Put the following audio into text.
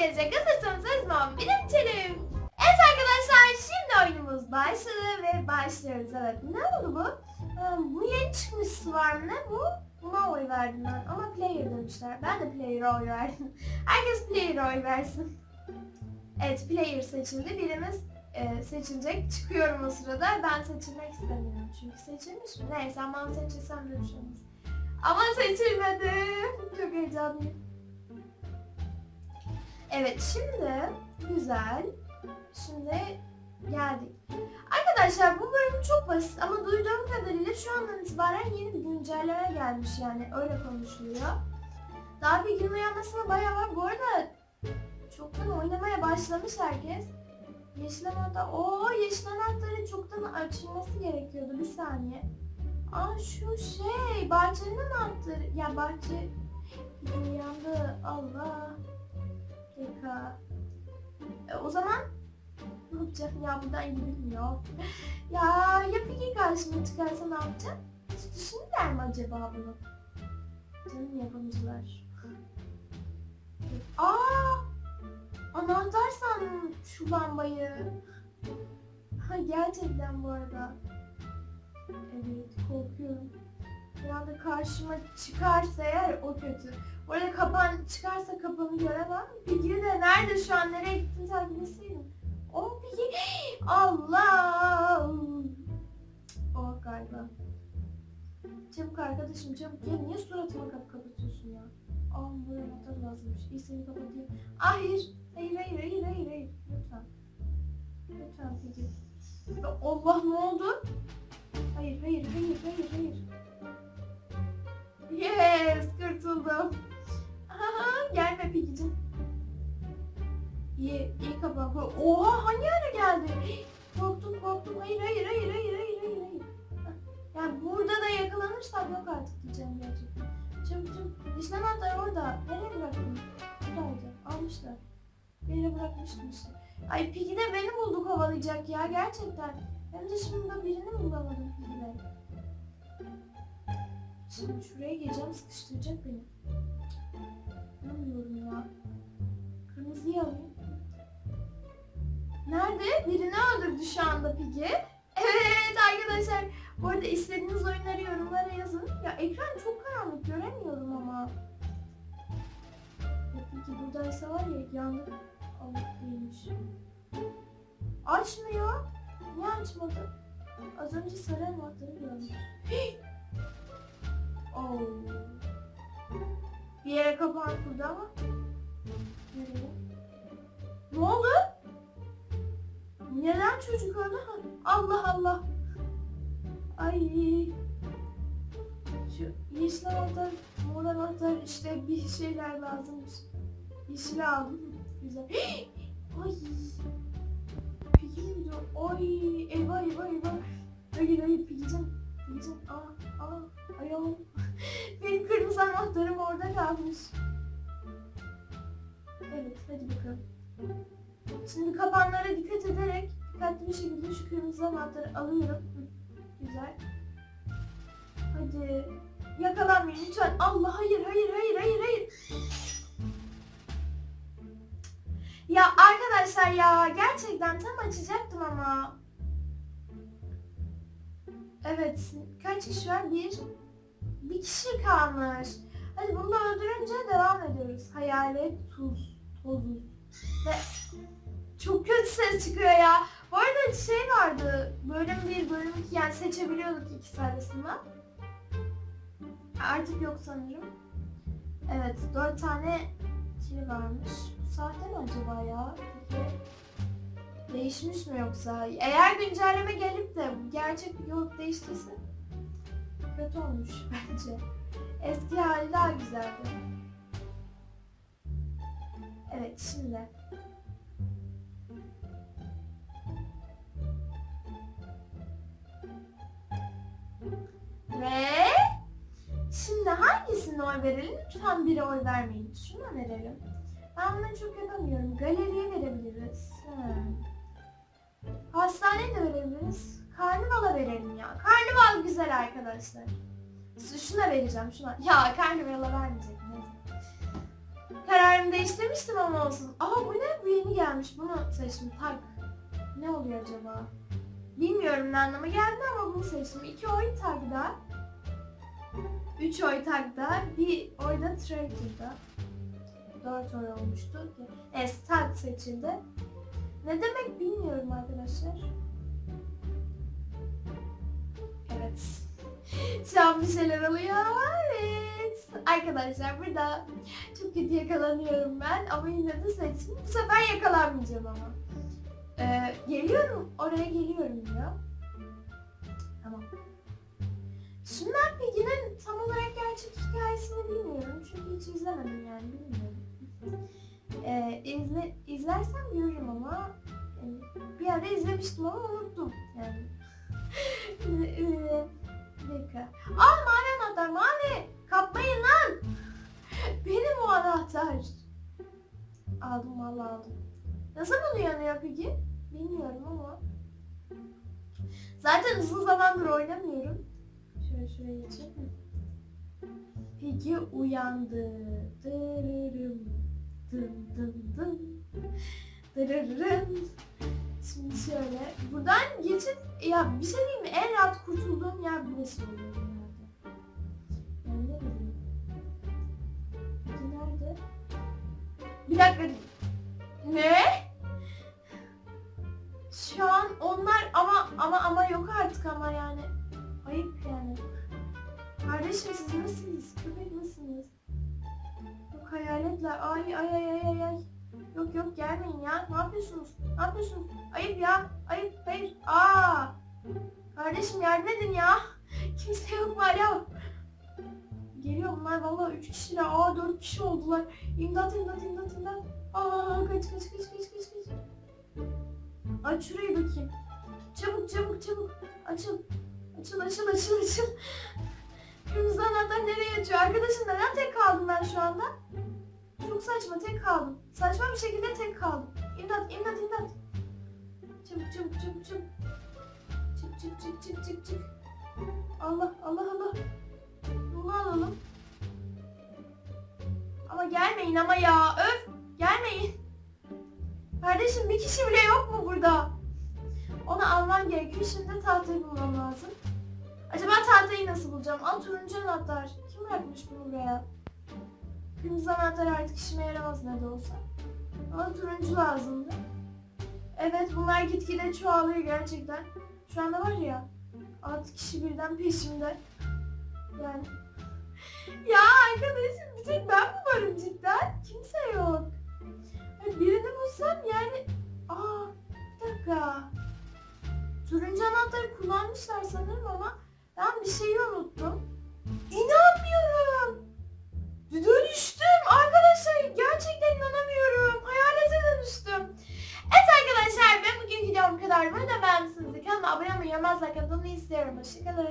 gelecek. Hazırsanız Özmem benim içelim. Evet arkadaşlar şimdi oyunumuz başladı ve başlıyoruz. Evet ne oldu bu? Bu yeni çıkmış var ne bu? Buna oy verdim ben ama player demişler. Ben de player'a oy verdim. Herkes player'a oy versin. Evet player seçildi. Birimiz e, seçilecek. Çıkıyorum o sırada. Ben seçilmek istemiyorum çünkü seçilmiş mi? Neyse ama seçilsem de bir şey. Ama seçilmedim. Çok heyecanlıyım. Evet şimdi güzel. Şimdi geldik. Arkadaşlar bu bölüm çok basit ama duyduğum kadarıyla şu andan itibaren yeni bir güncelleme gelmiş yani öyle konuşuluyor. Daha bir gün uyanmasına bayağı var. Bu arada çoktan oynamaya başlamış herkes. Yeşil anahtar. Oo yeşil anahtarın çoktan açılması gerekiyordu. Bir saniye. Aa şu şey bahçenin anahtarı. Ya bahçe uyandı. Allah. Dakika. E, o zaman ne yapacağım ya buradan gidilmiyor. ya ya Piggy karşıma çıkarsa ne yapacağım? Hiç düşünürler mi acaba bunu? Canım yapımcılar. Aa! Anahtar sandım şu lambayı. Ha gerçekten bu arada. Evet korkuyorum. Bir anda karşıma çıkarsa eğer o kötü. Orada kapan çıkarsa kapanı göremem. Piggy de nerede şu an nereye gittin takip etseydim. O Piggy. Allah. Oh galiba. Çabuk arkadaşım çabuk gel. Niye suratıma kapı kapatıyorsun ya? Aa bu anahtar lazımmış. İyi seni kapatayım. Hayır. Hayır hayır hayır hayır hayır. Lütfen. Lütfen Piggy. Allah ne oldu? Hayır hayır hayır hayır hayır. Kurtuldum. Aha, gelme Piggy'cim. İyi, iyi kapan. Oha hangi ara geldi? Korktum korktum. Hayır hayır hayır hayır hayır hayır hayır. Yani burada da yakalanırsam yok artık diyeceğim gerçekten. Çabuk çabuk. Yeşil anahtar orada. Nereye bıraktın? Buradaydı. Almışlar. Yere bırakmıştım işte. Ay Piggy de beni buldu kovalayacak ya gerçekten. Hem de şimdi ben birini mi bulamadım Piggy'de? Şimdi şuraya geleceğim sıkıştıracak beni. Bilmiyorum ya. Kırmızıyı alayım. Nerede? Birini öldürdü şu anda Piggy. Evet arkadaşlar. Bu arada istediğiniz oyunları yorumlara yazın. Ya ekran çok karanlık göremiyorum ama. Ya Piggy buradaysa var ya yandık. Allah değilmiş. Açmıyor. Niye açmadı? Az önce sarı anahtarı gördüm. Oh. Bir yere kapan kurdu ama. Ne oldu? Neden çocuk öldü? Allah Allah. Ay. Şu yeşil anahtar, mor anahtar işte bir şeyler lazımmış. Yeşil aldım. Güzel. Ay. Peki mi gidiyor? Ay eyvah eyvah eyvah. Hayır hayır Pigicim. Pigicim. Aa aa. Ayağım. Benim kırmızı anahtarım orada kalmış. Evet hadi bakalım. Şimdi kapanlara dikkat ederek dikkatli bir şekilde şu kırmızı anahtarı alıyorum. Hı, Güzel. Hadi. Yakalanmayın lütfen. Allah hayır hayır hayır hayır hayır. Ya arkadaşlar ya gerçekten tam açacaktım ama. Evet kaç kişi var? Bir. Bir kişi kalmış. Hadi bunu da öldürünce devam ediyoruz. Hayalet tuz. Tozuz. Ve çok kötü ses çıkıyor ya. Bu arada şey vardı. Bölüm 1, bölüm 2 yani seçebiliyorduk ikisi arasında. Artık yok sanırım. Evet 4 tane şey varmış. Sahte mi acaba ya? Peki değişmiş mi yoksa? Eğer güncelleme gelip de gerçek yol değiştiyse kötü olmuş bence. Eski hali daha güzeldi. Evet şimdi. Ve şimdi hangisine oy verelim? Lütfen biri oy vermeyin. Şuna verelim. Ben bunu çok yapamıyorum. Galeriye verebiliriz. Hmm. Hastaneye de verebiliriz. Karnavala verelim ya. Karnaval güzel arkadaşlar. Şuna vereceğim şuna. Ya karnavala vermeyecek. Kararımı değiştirmiştim ama olsun. Aa bu ne? Bu yeni gelmiş. Bunu seçtim. Tak. Ne oluyor acaba? Bilmiyorum ne anlama geldi ama bunu seçtim. İki oy tagda. Üç oy tagda. Bir oy da tracker'da. Dört oy olmuştu. Evet tag seçildi. Ne demek bilmiyorum arkadaşlar. Evet. Şu an bir şeyler oluyor. Evet. Arkadaşlar burada çok kötü yakalanıyorum ben ama yine de seçtim. Bu sefer yakalanmayacağım ama. Ee, geliyorum. Oraya geliyorum diyor. Tamam. Şunlar Piggy'nin tam olarak gerçek hikayesini bilmiyorum. Çünkü hiç izlemedim yani bilmiyorum. Ee, izle, izlersem görürüm ama bir ara izlemiştim ama unuttum yani. Aa mavi anahtar mavi. Kapmayın lan. Benim o anahtar. Aldım vallahi aldım. Ne zaman uyanıyor peki? Bilmiyorum ama. Zaten uzun zamandır oynamıyorum. Şöyle şuraya geçeyim. Peki uyandı. Dırırım. Dım dım dım. Dırırım. Şimdi şöyle. Buradan geçip ya bir şey diyeyim mi? En rahat kurtulduğum yer burası oluyor genelde. Yani ne bileyim. Nerede? Bir dakika. Ne? Şu an onlar ama ama ama yok artık ama yani. Ayıp yani. Kardeşim siz nasılsınız? Köpek misiniz? Yok hayaletler. Ay ay ay ay ay ay. Yok yok gelmeyin ya. Ne yapıyorsunuz? Ne yapıyorsunuz? Ayıp ya. Ayıp. Hayır. Aa. Kardeşim yardım edin ya. Kimse yok mu hala? Geliyor bunlar valla 3 kişiler. Aa 4 kişi oldular. İmdat imdat imdat imdat. Aa kaç kaç kaç kaç kaç kaç. Aç şurayı bakayım. Çabuk çabuk çabuk. Açıl. Açıl açıl açıl açıl. Kırmızı anahtar nereye açıyor? Arkadaşım neden tek kaldım ben şu anda? Çok saçma tek kaldım. Saçma bir şekilde tek kaldım. İmdat imdat imdat. Çabuk çabuk çabuk çabuk. Çık çık çık çık çık çık. Allah Allah Allah. Bunu alalım. Ama gelmeyin ama ya. Öf. Gelmeyin. Kardeşim bir kişi bile yok mu burada? Onu almam gerekiyor. Şimdi tahtayı bulmam lazım. Acaba tahtayı nasıl bulacağım? Al turuncu anahtar. Kim bırakmış bunu buraya? Kırmızı anahtar artık işime yaramaz ne de olsa. Ama turuncu lazımdı. Evet bunlar gitgide çoğalıyor gerçekten. Şu anda var ya 6 kişi birden peşimde. Yani. Ya arkadaşım bir tek ben mi varım cidden? Kimse yok. Ay, Birini bulsam yani... Aa bir dakika. Turuncu anahtarı kullanmışlar sanırım ama ben bir şeyi unuttum. Yamaz like a police there. Hoşçakalın.